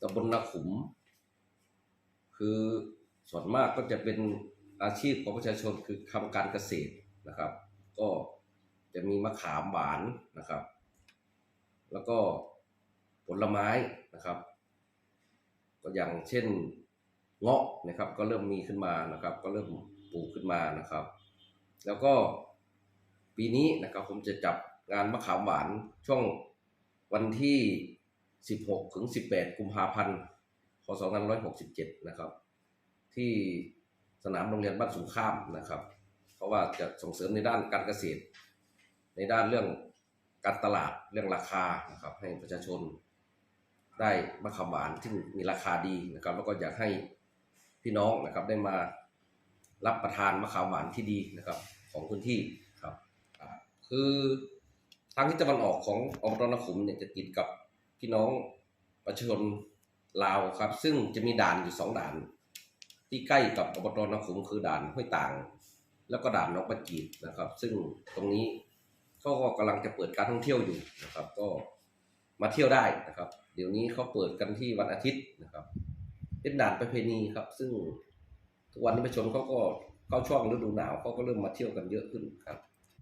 ตำบลนาขุม คือส่วนมากก็จะเป็นอาชีพของประชาชนคือทำการเกษตรนะครับ ก็จะมีมะขามหวานนะครับ แล้วก็ผลไม้นะครับ ก็อย่างเช่นเงาะนะครับ ก็เริ่มมีขึ้นมานะครับ ก็เริ่มปลูกขึ้นมานะครับ แล้วก็ปีนี้นะครับผมจะจับงานมะขามหวานช่วงวันที่ 16 ถึง 18 กุมภาพันธ์ พศ 2567 นะครับ ที่สนามโรงเรียนบ้านสุข้ามนะครับ เพราะว่าจะส่งเสริมในด้านการเกษตร ในด้านเรื่องการตลาดเรื่องราคานะครับ ให้ประชาชนได้มะขามหวานที่มีราคาดีนะครับ แล้วก็อยากให้พี่น้องนะครับได้มารับประทานมะขามหวานที่ดีนะครับ ของพื้นที่ครับ คือทางที่ตะวันออกของอบตนขุมเนี่ยจะติดกับ พี่น้องประชาชนลาวครับ ซึ่งจะมีด่านอยู่สองด่าน ที่ใกล้กับอบตนขุมคือด่านห้วยต่าง แล้วก็ด่านหนองประจีดนะครับ ซึ่งตรงนี้เขาก็กำลังจะเปิดการท่องเที่ยวอยู่นะครับ ก็มาเที่ยวได้นะครับ เดี๋ยวนี้เขาเปิดกันที่วันอาทิตย์นะครับ เป็นด่านประเพณีครับ ซึ่งทุกวันนี้ประชาชนเขาก็เข้าช่วงฤดูหนาวเขาก็เริ่มมาเที่ยวกันเยอะขึ้นครับ